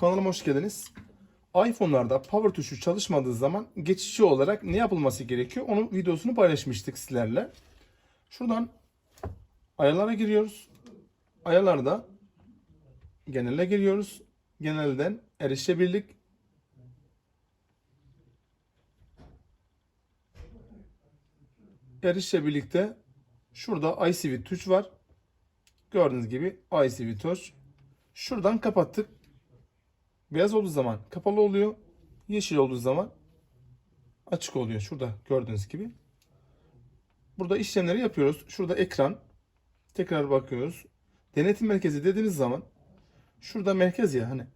Kanalıma hoş geldiniz. iPhone'larda power tuşu çalışmadığı zaman geçici olarak ne yapılması gerekiyor? Onun videosunu paylaşmıştık sizlerle. Şuradan ayarlara giriyoruz. Ayarlarda genele giriyoruz. Genelden erişebilirlik erişebilirlikte şurada ICV tuş var. Gördüğünüz gibi ICV tuş. Şuradan kapattık. Beyaz olduğu zaman kapalı oluyor. Yeşil olduğu zaman açık oluyor. Şurada gördüğünüz gibi. Burada işlemleri yapıyoruz. Şurada ekran. Tekrar bakıyoruz. Denetim merkezi dediğiniz zaman şurada merkez ya hani.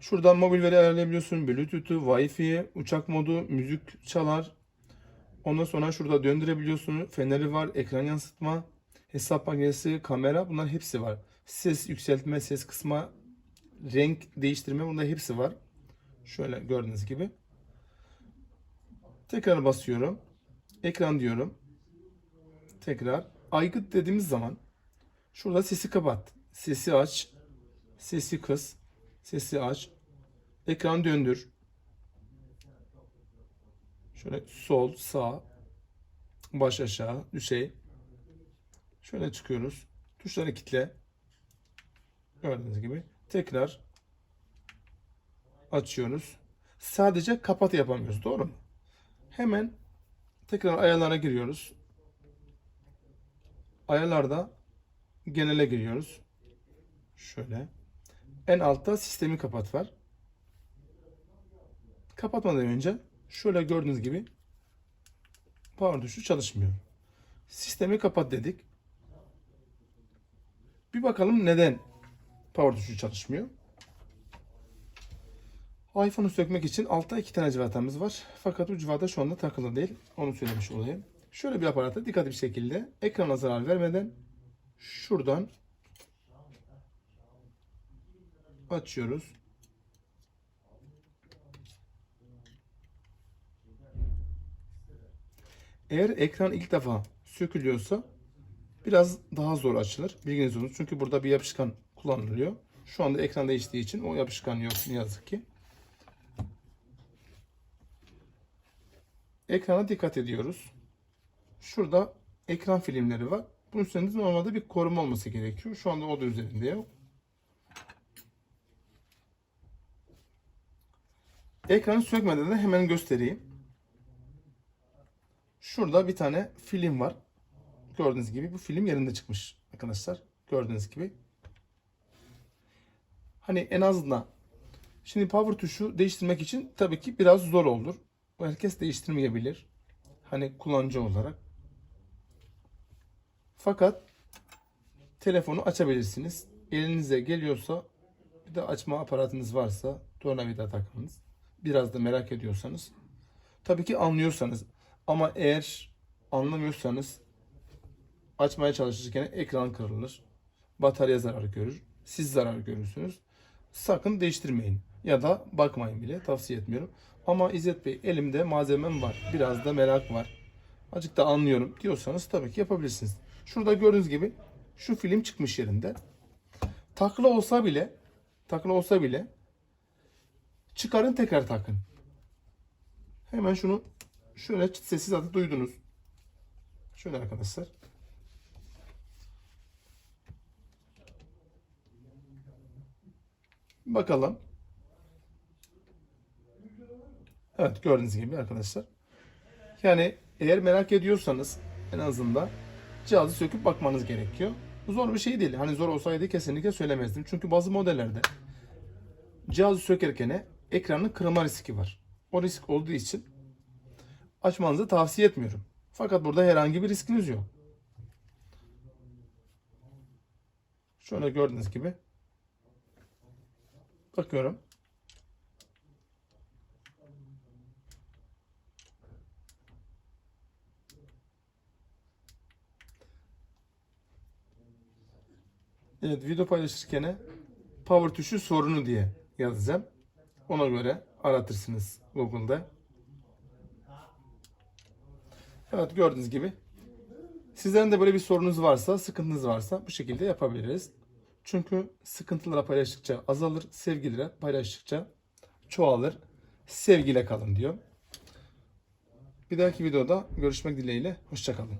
Şuradan mobil veri ayarlayabiliyorsun. Bluetooth'u, Wi-Fi, uçak modu, müzik çalar. Ondan sonra şurada döndürebiliyorsun. Feneri var, ekran yansıtma, hesap makinesi, kamera bunlar hepsi var. Ses yükseltme, ses kısma, renk değiştirme bunda hepsi var. Şöyle gördüğünüz gibi. Tekrar basıyorum. Ekran diyorum. Tekrar. Aygıt dediğimiz zaman şurada sesi kapat. Sesi aç. Sesi kıs. Sesi aç. Ekran döndür. Şöyle sol, sağ, baş aşağı, düşey. Şöyle çıkıyoruz. Tuşları kitle. Gördüğünüz gibi. Tekrar açıyoruz. Sadece kapat yapamıyoruz. Doğru mu? Hemen tekrar ayarlara giriyoruz. Ayarlarda genele giriyoruz. Şöyle. En altta sistemi kapat var. Kapatmadan önce şöyle gördüğünüz gibi power tuşu çalışmıyor. Sistemi kapat dedik. Bir bakalım neden power tuşu çalışmıyor. iPhone'u sökmek için altta iki tane cıvatamız var. Fakat bu cıvata şu anda takılı değil. Onu söylemiş olayım. Şöyle bir aparata dikkatli bir şekilde ekrana zarar vermeden şuradan açıyoruz. Eğer ekran ilk defa sökülüyorsa biraz daha zor açılır. Bilginiz olsun. Çünkü burada bir yapışkan kullanılıyor. Şu anda ekran değiştiği için o yapışkan yok ne yazık ki. Ekrana dikkat ediyoruz. Şurada ekran filmleri var. Bunun üzerinde normalde bir koruma olması gerekiyor. Şu anda o da üzerinde yok. Ekranı sökmeden de hemen göstereyim. Şurada bir tane film var. Gördüğünüz gibi bu film yerinde çıkmış arkadaşlar. Gördüğünüz gibi. Hani en azından şimdi power tuşu değiştirmek için tabii ki biraz zor olur. Herkes değiştirmeyebilir. Hani kullanıcı olarak. Fakat telefonu açabilirsiniz. Elinize geliyorsa bir de açma aparatınız varsa tornavida takınız. Biraz da merak ediyorsanız. Tabii ki anlıyorsanız ama eğer anlamıyorsanız açmaya çalışırken ekran kırılır. Batarya zarar görür. Siz zarar görürsünüz. Sakın değiştirmeyin. Ya da bakmayın bile. Tavsiye etmiyorum. Ama İzzet Bey elimde malzemem var. Biraz da merak var. Azıcık da anlıyorum diyorsanız tabii ki yapabilirsiniz. Şurada gördüğünüz gibi şu film çıkmış yerinde. Takla olsa bile takla olsa bile çıkarın tekrar takın. Hemen şunu şöyle sesi zaten duydunuz. Şöyle arkadaşlar. Bakalım. Evet gördüğünüz gibi arkadaşlar. Yani eğer merak ediyorsanız en azından cihazı söküp bakmanız gerekiyor. Zor bir şey değil. Hani zor olsaydı kesinlikle söylemezdim. Çünkü bazı modellerde cihazı sökerken ekranın kırılma riski var. O risk olduğu için açmanızı tavsiye etmiyorum. Fakat burada herhangi bir riskiniz yok. Şöyle gördüğünüz gibi bakıyorum. Evet video paylaşırken power tuşu sorunu diye yazacağım. Ona göre aratırsınız Google'da. Evet gördüğünüz gibi. Sizlerin de böyle bir sorunuz varsa, sıkıntınız varsa bu şekilde yapabiliriz. Çünkü sıkıntılara paylaştıkça azalır, sevgilere paylaştıkça çoğalır. Sevgiyle kalın diyor. Bir dahaki videoda görüşmek dileğiyle. Hoşçakalın.